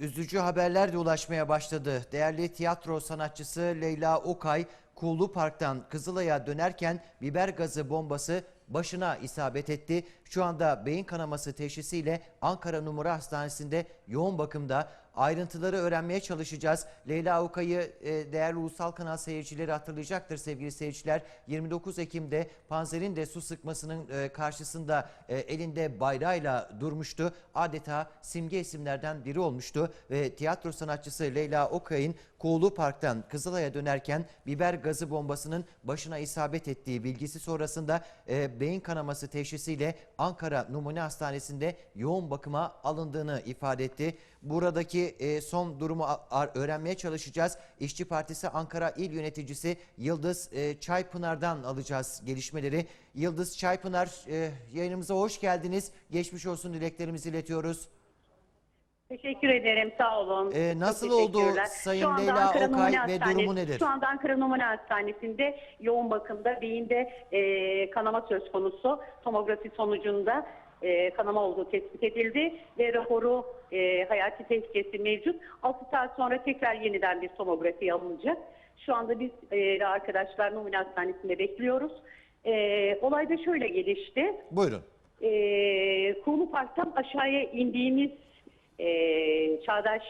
Üzücü haberler de ulaşmaya başladı. Değerli tiyatro sanatçısı Leyla Okay, Kuğulu Park'tan Kızılay'a dönerken biber gazı bombası başına isabet etti. Şu anda beyin kanaması teşhisiyle Ankara Numara Hastanesi'nde yoğun bakımda. Ayrıntıları öğrenmeye çalışacağız. Leyla Okay'ı e, değerli ulusal kanal seyircileri hatırlayacaktır sevgili seyirciler. 29 Ekim'de Panzer'in de su sıkmasının e, karşısında e, elinde bayrağıyla durmuştu. Adeta simge isimlerden biri olmuştu ve tiyatro sanatçısı Leyla Okay'ın Kuğulu Park'tan Kızılay'a dönerken biber gazı bombasının başına isabet ettiği bilgisi sonrasında e, beyin kanaması teşhisiyle Ankara Numune Hastanesi'nde yoğun bakıma alındığını ifade etti. Buradaki e, son durumu öğrenmeye çalışacağız. İşçi Partisi Ankara İl Yöneticisi Yıldız e, Çaypınar'dan alacağız gelişmeleri. Yıldız Çaypınar e, yayınımıza hoş geldiniz. Geçmiş olsun dileklerimizi iletiyoruz. Teşekkür ederim, sağ olun. Ee, nasıl oldu. Sayın Leyla Ankara Okay ve durumu nedir? Şu anda Ankara Numune Hastanesi'nde yoğun bakımda beyinde e, kanama söz konusu. Tomografi sonucunda e, kanama olduğu tespit edildi ve raporu e, hayati tehlikesi mevcut. 6 saat sonra tekrar yeniden bir tomografi alınacak. Şu anda biz e, arkadaşlar Numune Hastanesi'nde bekliyoruz. E, olay da şöyle gelişti. Buyurun. e, Kuğulu Park'tan aşağıya indiğimiz e, Çağdaş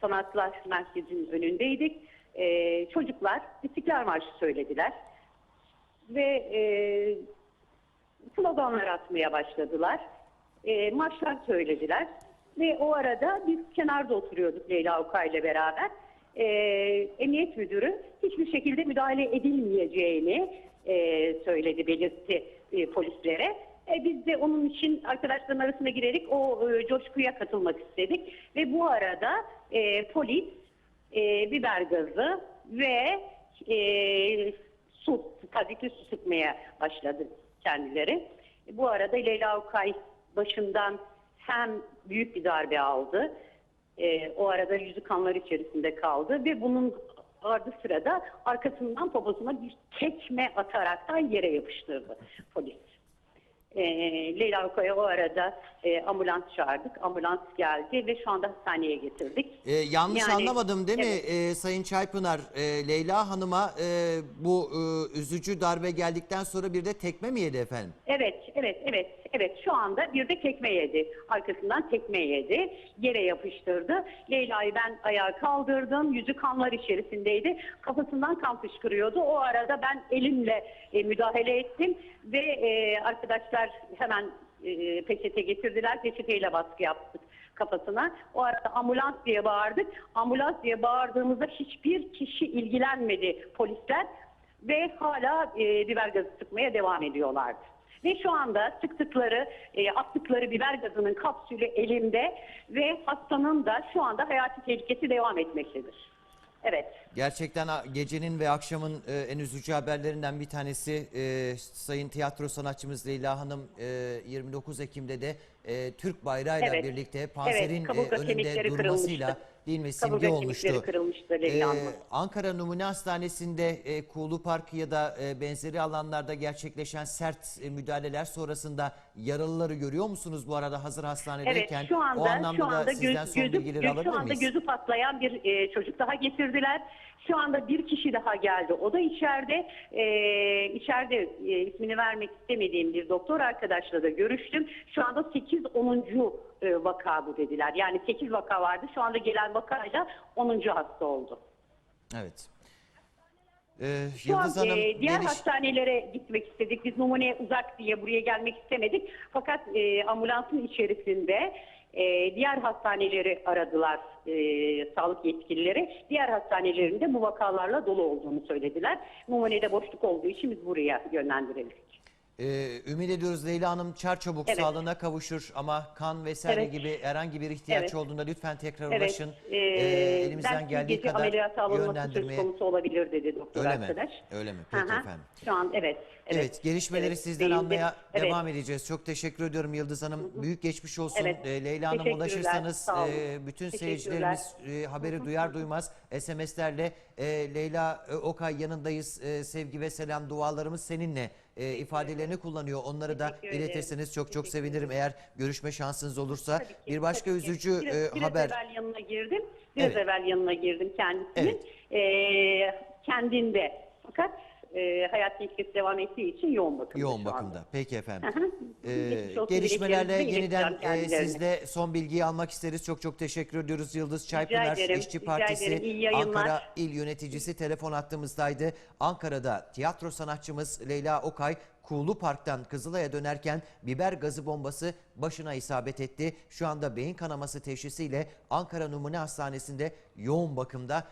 Sanatlar Merkezi'nin önündeydik. E, çocuklar İstiklal Marşı söylediler. Ve e, sloganlar atmaya başladılar. E, marşlar söylediler. Ve o arada biz kenarda oturuyorduk Leyla Okay ile beraber. E, emniyet müdürü hiçbir şekilde müdahale edilmeyeceğini e, söyledi, belirtti e, polislere. E, biz de onun için arkadaşların arasına girerek o e, coşkuya katılmak istedik. Ve bu arada e, polis e, biber gazı ve e, su, tazikli su sıkmaya başladı kendileri. Bu arada Leyla Okay başından hem büyük bir darbe aldı. E, o arada yüzü kanlar içerisinde kaldı ve bunun ardı sırada arkasından poposuna bir tekme ataraktan yere yapıştırdı polis. E, Leyla Okay'a o arada e, ambulans çağırdık. Ambulans geldi ve şu anda hastaneye getirdik. Ee, yanlış Yani, anlamadım değil mi evet. Ee, Sayın Çaypınar? Ee, Leyla Hanım'a e, bu e, üzücü darbe geldikten sonra bir de tekme mi yedi efendim? Evet, evet, evet, evet. Şu anda bir de tekme yedi. Arkasından tekme yedi. Yere yapıştırdı. Leyla'yı ben ayağa kaldırdım. Yüzü kanlar içerisindeydi. Kafasından kan fışkırıyordu. O arada ben elimle e, müdahale ettim ve e, arkadaşlar hemen e, peçete getirdiler. Peçeteyle baskı yaptık kafasına. O arada ambulans diye bağırdık. Ambulans diye bağırdığımızda hiçbir kişi ilgilenmedi polisler ve hala e, biber gazı sıkmaya devam ediyorlardı. Ve şu anda sıktıkları, e, attıkları biber gazının kapsülü elimde ve hastanın da şu anda hayati tehlikesi devam etmektedir. Evet. Gerçekten gecenin ve akşamın e, en üzücü haberlerinden bir tanesi e, Sayın tiyatro sanatçımız Leyla Hanım e, 29 Ekim'de de e, Türk bayrağıyla Evet. birlikte Panzer'in Evet, kaburga e, önünde durmasıyla kırılmıştı. mi Kaburga simge kemikleri olmuştu. Hanım'ın. Ankara Numune Hastanesi'nde e, Kuğulu Park ya da e, benzeri alanlarda gerçekleşen sert e, müdahaleler sonrasında yaralıları görüyor musunuz bu arada hazır hastanedeyken? Evet şu anda o anlamda şu anda sizden göz, son gözü, bilgileri göz- alabilir şu anda miyiz? gözü patlayan bir e, çocuk daha getirdiler. Şu anda bir kişi daha geldi. O da içeride. E, içeride e, ismini vermek istemediğim bir doktor arkadaşla da görüştüm. Şu anda 8-10. E, vaka bu dediler. Yani 8 vaka vardı. Şu anda gelen vakayla 10. hasta oldu. Evet. Ee, Şu Yıldız an Hanım e, diğer geliş- hastanelere gitmek istedik. Biz numune uzak diye buraya gelmek istemedik. Fakat e, ambulansın içerisinde e, diğer hastaneleri aradılar e, sağlık yetkilileri. Diğer hastanelerin de bu vakalarla dolu olduğunu söylediler. Numunede boşluk olduğu için biz buraya yönlendirildik. Ee, ümit ediyoruz Leyla Hanım çarçabuk Evet. sağlığına kavuşur ama kan vesaire Evet. gibi herhangi bir ihtiyaç Evet. olduğunda lütfen tekrar Evet, ulaşın. e, Ee, elimizden belki geldiği gece kadar ameliyata alınması söz yönlendirmeye. konusu olabilir dedi doktor Öyle mi? arkadaş. Öyle mi? Peki Hı hı. efendim. Şu an evet. Evet, Evet, gelişmeleri Evet, sizden almaya evet. devam edeceğiz. Çok teşekkür ediyorum Yıldız Hanım. Büyük geçmiş olsun. Evet, Ee, Leyla Hanım ulaşırsanız e, bütün seyircilerimiz e, haberi duyar duymaz SMS'lerle e, Leyla e, Okay yanındayız. E, sevgi ve selam dualarımız seninle e, ifadelerini kullanıyor. Onları da iletirseniz çok çok sevinirim eğer görüşme şansınız olursa. Ki, bir başka üzücü biraz, e, biraz haber. evvel yanına girdim. Biraz Evet. evvel yanına girdim kendisinin. Ee, kendinde. Fakat e, hayat tehlikesi devam ettiği için yoğun bakımda Yoğun anda. bakımda. Peki efendim. Ee, gelişmelerle yeniden e, sizle son bilgiyi almak isteriz. Çok çok teşekkür ediyoruz. Yıldız Çaypınar ederim, İşçi Partisi. Ankara İl Yöneticisi telefon attığımızdaydı. Ankara'da tiyatro sanatçımız Leyla Okay Kuğulu Park'tan Kızılay'a dönerken biber gazı bombası başına isabet etti. Şu anda beyin kanaması teşhisiyle Ankara Numune Hastanesi'nde yoğun bakımda.